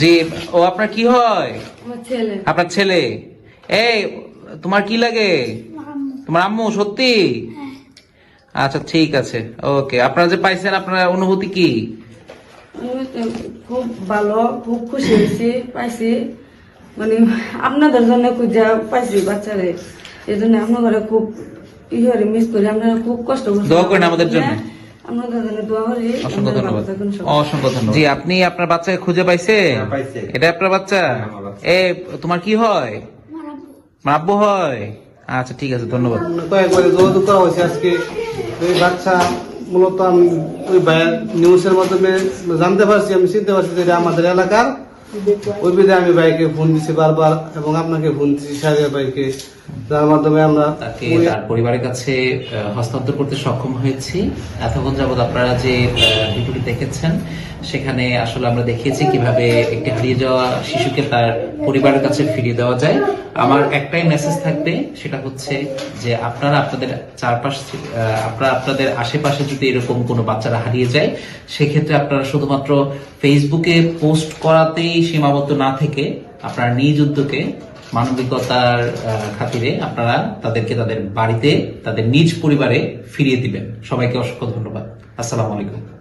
জি ও আপনার কি হয়? আপনার ছেলে। এই তোমার কি লাগে? তোমার আম্মু সত্যি? আচ্ছা ঠিক আছে ওকে। আপনারা যে পাইছেন আপনার অনুভূতি কি? খুব ভালো খুব খুশি হয়েছি পাইছি। মানে আপনাদের জন্য খুঁজা পাইছি বাচ্চারে। এই জন্য আপনার খুব ইয়ে মিস করি আপনারা খুব কষ্ট দোয়া করেন আমাদের জন্য। জি আপনি আপনার বাচ্চাকে খুঁজে পাইছে? হ্যাঁ, এটা আপনার বাচ্চা? হ্যাঁ, বাচ্চা। এ তোমার কি হয়? আব্বু। হয়? আচ্ছা ঠিক আছে ধন্যবাদ। কয়েকবারে যোগাযোগ করা হয়েছে আজকে। ওই বাচ্চা মূলত আমি ওই নিউজের মাধ্যমে জানতে পারছি আমি চিনতে পারছি যে এটা আমাদের এলাকার আমি ভাইকে ফোন দিছি বারবার এবং আপনাকে ফোন দিছি ভাইকে। যার মাধ্যমে আমরা তাকে তার পরিবারের কাছে হস্তান্তর করতে সক্ষম হয়েছি। এতক্ষণ যাবৎ আপনারা যে ভিডিওটি দেখেছেন, সেখানে আসলে আমরা দেখিয়েছি কীভাবে একটি হারিয়ে যাওয়া শিশুকে তার পরিবারের কাছে ফিরিয়ে দেওয়া যায়। আমার একটাই মেসেজ থাকবে, সেটা হচ্ছে যে আপনারা আপনাদের চারপাশ আপনারা আপনাদের আশেপাশে যদি এরকম কোনো বাচ্চারা হারিয়ে যায়, সেক্ষেত্রে আপনারা শুধুমাত্র ফেসবুকে পোস্ট করাতেই সীমাবদ্ধ না থেকে আপনারা নিজ উদ্যোগে মানবিকতার খাতিরে আপনারা তাদেরকে তাদের বাড়িতে, তাদের নিজ পরিবারে ফিরিয়ে দিবেন। সবাইকে অসংখ্য ধন্যবাদ। আসসালামু আলাইকুম।